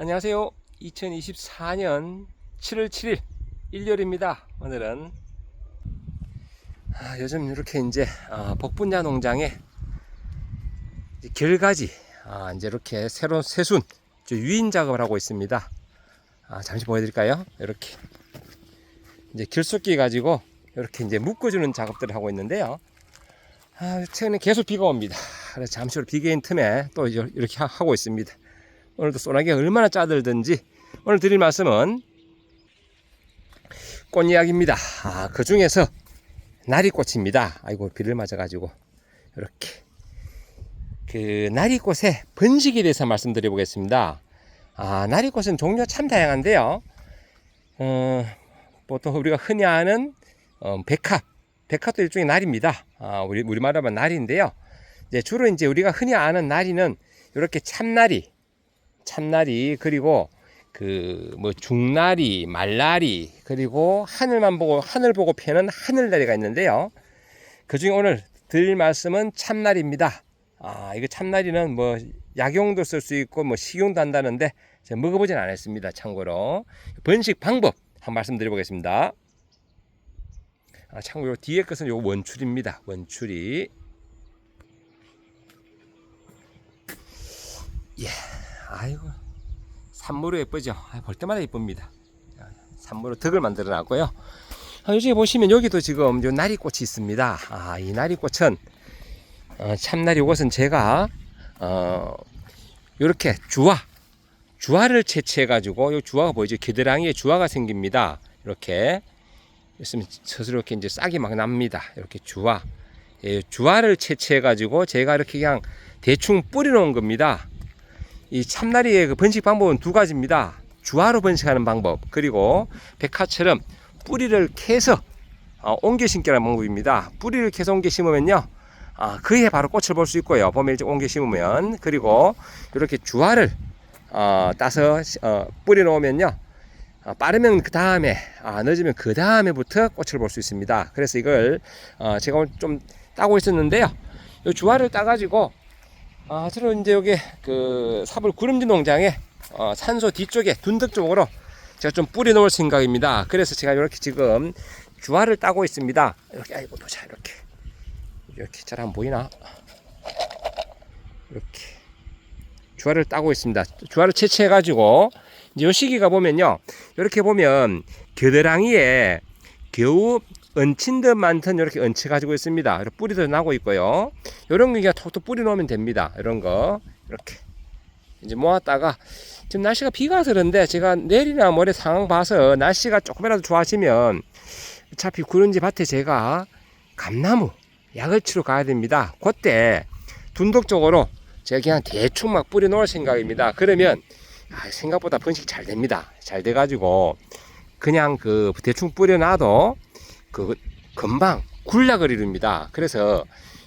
안녕하세요. 2024년 7월 7일 일요일입니다. 오늘은 아, 요즘 이렇게 이제 아, 복분야 농장에 이제 결가지 아, 이제 이렇게 새로운 새순 유인 작업을 하고 있습니다. 아, 잠시 보여드릴까요? 이렇게 이제 결속기 가지고 이렇게 이제 묶어주는 작업들을 하고 있는데요. 아, 최근에 계속 비가 옵니다. 그래서 잠시 후 비개인 틈에 또 이렇게 하- 하고 있습니다. 오늘도 소나기가 얼마나 짜들든지 오늘 드릴 말씀은 꽃 이야기입니다. 아, 그 중에서 나리꽃입니다. 아이고 비를 맞아가지고 이렇게 그 나리꽃의 번식에 대해서 말씀드려 보겠습니다. 아, 나리꽃은 종류가 참 다양한데요. 어, 보통 우리가 흔히 아는 어, 백합, 백합도 일종의 날입니다. 아, 우리 우리말로 하면 날인데요. 이제 주로 이제 우리가 흔히 아는 나리는 이렇게 참나리, 참나리 그리고 그 뭐 중나리, 말나리 그리고 하늘만 보고 하늘 보고 패는 하늘나리가 있는데요. 그 중에 오늘 드릴 말씀은 참나리입니다. 아 이거 참나리는 뭐 약용도 쓸 수 있고 뭐 식용도 한다는데 제가 먹어보진 않았습니다. 참고로 번식 방법 한 말씀 드려보겠습니다. 아, 참고로 뒤에 것은 요 원출입니다. 원출이 예, 아이고 산모로 예쁘죠. 아, 볼 때마다 예쁩니다. 자, 산모로 덕을 만들어 놨고요. 아, 요즘에 보시면 여기도 지금 요 나리꽃이 있습니다. 아, 이 나리꽃은 어, 참나리 이것은 제가 어, 요렇게 주화 주화를 채취해 가지고 요 주화가 보이죠? 겨드랑이에 주화가 생깁니다. 이렇게 있으면 스스로 이렇게 이제 싹이 막 납니다. 이렇게 주화 예, 주화를 채취해 가지고 제가 이렇게 그냥 대충 뿌려 놓은 겁니다. 이 참나리의 그 번식 방법은 두 가지입니다. 주화로 번식하는 방법 그리고 백화처럼 뿌리를 캐서 어, 옮겨 심기라는 방법입니다. 뿌리를 캐서 옮겨 심으면요, 아, 그해 바로 꽃을 볼 수 있고요. 봄에 일찍 옮겨 심으면 그리고 이렇게 주화를 어, 따서 어, 뿌려 놓으면요, 아, 빠르면 그 다음에 아, 늦으면 그 다음에부터 꽃을 볼 수 있습니다. 그래서 이걸 어, 제가 오늘 좀 따고 있었는데요. 이 주화를 따가지고 아, 주로 이제 여기 그 사불 구름지 농장에 어, 산소 뒤쪽에 둔덕 쪽으로 제가 좀 뿌려 놓을 생각입니다. 그래서 제가 이렇게 지금 주화를 따고 있습니다. 이렇게 아이고 보자 이렇게 이렇게 잘 안 보이나? 이렇게 주화를 따고 있습니다. 주화를 채취해 가지고 이제 요 시기가 보면요. 이렇게 보면 겨드랑이에 겨우 얹힌 듯 많던 이렇게 얹혀 가지고 있습니다. 뿌리도 나고 있고요. 이런 거 그냥 톡톡 뿌려 놓으면 됩니다. 이런 거 이렇게 이제 모았다가 지금 날씨가 비가 그런데 제가 내일이나 모레 상황 봐서 날씨가 조금이라도 좋아지면 어차피 구른지 밭에 제가 감나무 약을 치러 가야 됩니다. 그때 둔덕 쪽으로 제가 그냥 대충 막 뿌려 놓을 생각입니다. 그러면 아, 생각보다 번식 잘 됩니다. 잘 돼가지고 그냥 그 대충 뿌려놔도 그 금방 굴락을 이룹니다. 그래서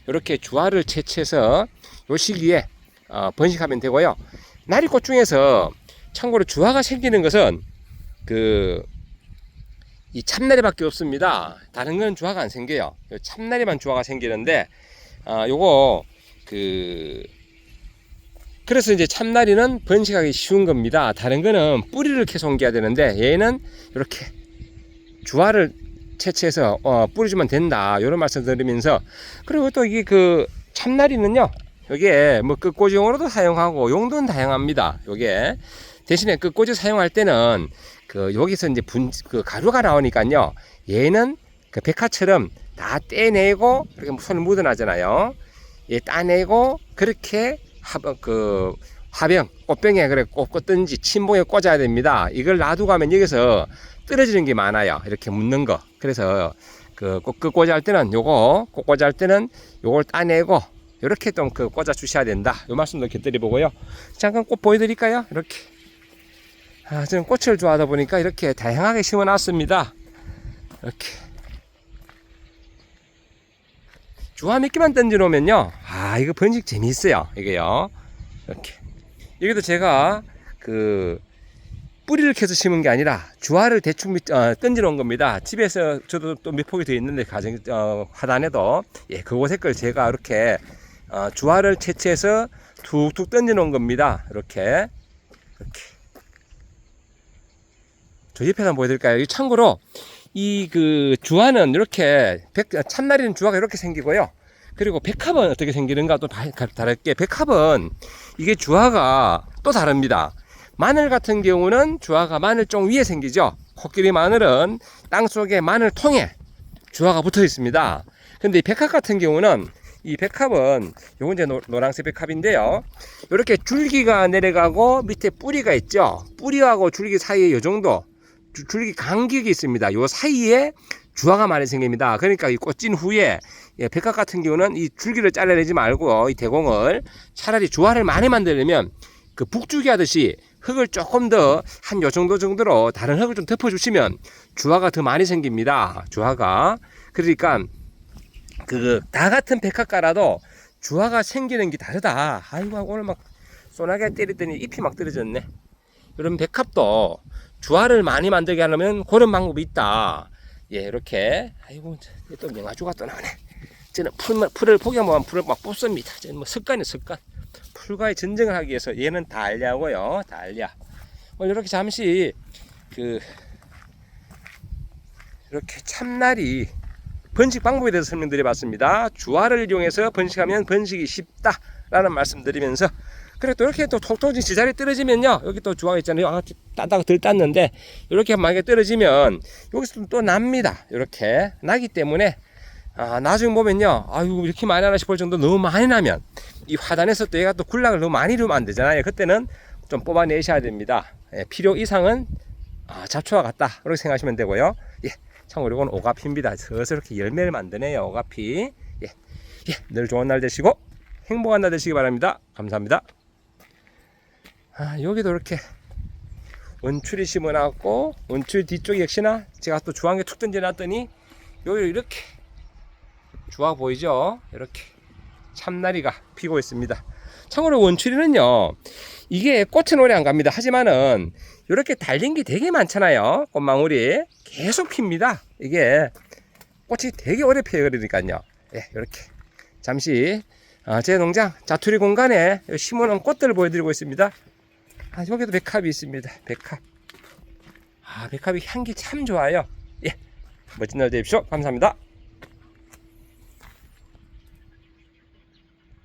이렇게 주화를 채취해서 요 시기에 어, 번식하면 되고요. 나리꽃 중에서 참고로 주화가 생기는 것은 그 이 참나리밖에 없습니다. 다른 건 주화가 안 생겨요. 요 참나리만 주화가 생기는데 아 요거 그 그래서 이제 참나리는 번식하기 쉬운 겁니다. 다른 거는 뿌리를 계속 옮겨야 되는데 얘는 이렇게 주화를 채취해서 어, 뿌려주면 된다. 이런 말씀 드리면서 그리고 또 이게 그 참나리는요. 여기에 뭐 끝꽂이용으로도 사용하고 용도는 다양합니다. 요게 대신에 끝꽂이 사용할 때는 그 여기서 이제 분 그 가루가 나오니까요. 얘는 그 백화처럼 다 떼내고 이렇게 손을 묻어나잖아요. 얘 따내고 그렇게 하, 그 화병, 꽃병에 그래 꽂든지 침봉에 꽂아야 됩니다. 이걸 놔두고 하면 여기서 떨어지는 게 많아요. 이렇게 묻는 거. 그래서 그꽃 꽂아 할 때는 요거 꽃 꽂아 할 때는 요걸 따내고 이렇게 좀 그 꽂아 주셔야 된다. 요 말씀도 곁들여 보고요. 잠깐 꽃 보여드릴까요? 이렇게. 아, 저는 꽃을 좋아하다 보니까 이렇게 다양하게 심어놨습니다. 이렇게. 주화 몇 개만 던져 놓으면요. 아, 이거 번식 재미있어요. 이게요. 이렇게. 여기도 제가 그 뿌리를 캐서 심은 게 아니라 주화를 대충 밑- 어, 던져 놓은 겁니다. 집에서 저도 또몇 폭이 더 있는데 가정 어, 하단에도 예, 그곳에 걸 제가 이렇게 어, 주화를 채취해서 툭툭 던져 놓은 겁니다. 이렇게 이렇게 저 옆에 한번 보여드릴까요? 이 참고로 이 그 주화는 이렇게 백, 참나리는 주화가 이렇게 생기고요. 그리고 백합은 어떻게 생기는가 또 다- 다르게 백합은 이게 주화가 또 다릅니다. 마늘 같은 경우는 주화가 마늘종 위에 생기죠. 코끼리 마늘은 땅 속에 마늘 통에 주화가 붙어 있습니다. 근데 이 백합 같은 경우는 이 백합은 요건 이제 노, 노란색 백합인데요. 이렇게 줄기가 내려가고 밑에 뿌리가 있죠. 뿌리하고 줄기 사이에 요 정도 주- 줄기 간격이 있습니다. 요 사이에 주화가 많이 생깁니다. 그러니까 이 꽂진 후에 예, 백합 같은 경우는 이 줄기를 잘라내지 말고 이 대공을 차라리 주화를 많이 만들려면 그 북주기 하듯이 흙을 조금 더 한 요 정도 정도로 다른 흙을 좀 덮어주시면 주화가 더 많이 생깁니다. 주화가 그러니까 그 다 같은 백합가라도 주화가 생기는 게 다르다. 아이고 오늘 막 소나게 때렸더니 잎이 막 떨어졌네. 이런 백합도 주화를 많이 만들게 하려면 그런 방법이 있다. 예, 이렇게 아이고 또 명아주가 또 나오네. 저는 풀, 풀을 포기하면 풀을 막 뽑습니다. 저는 뭐 습관이 습관. 풀과의 전쟁을 하기 위해서 얘는 달랴고요. 달랴. 오늘 이렇게 잠시 그 이렇게 참날이 번식 방법에 대해서 설명드려 봤습니다. 주화를 이용해서 번식하면 번식이 쉽다 라는 말씀 드리면서 그리고 또 이렇게 또 톡톡이 지자리 떨어지면요 여기 또 주화가 있잖아요 아, 따다가 덜 땄는데 이렇게 만약에 떨어지면 여기서 또 납니다 이렇게 나기 때문에 아, 나중에 보면요 아유 이렇게 많이 하나 싶을 정도 너무 많이 나면 이 화단에서 또 얘가 또 군락을 너무 많이 이루면 안 되잖아요. 그때는 좀 뽑아내셔야 됩니다. 예, 필요 이상은 아, 잡초와 같다. 이렇게 생각하시면 되고요. 예, 참고로 이건 오가피입니다. 슬슬 이렇게 열매를 만드네요 오가피. 예, 예, 늘 좋은 날 되시고 행복한 날 되시기 바랍니다. 감사합니다. 아, 여기도 이렇게 원추리 심어놨고 원추리 뒤쪽 역시나 제가 또 주황에 툭 던져놨더니 여기 이렇게 주황 보이죠? 이렇게 참나리가 피고 있습니다. 참고로 원추리는요 이게 꽃은 오래 안 갑니다. 하지만은 이렇게 달린 게 되게 많잖아요. 꽃망울이 계속 핍니다. 이게 꽃이 되게 오래 피어요. 그러니까요. 예, 이렇게 잠시 아, 제 농장 자투리 공간에 심어놓은 꽃들을 보여드리고 있습니다. 아, 여기도 백합이 있습니다. 백합. 아, 백합이 향기 참 좋아요. 예. 멋진 날 되십시오. 감사합니다.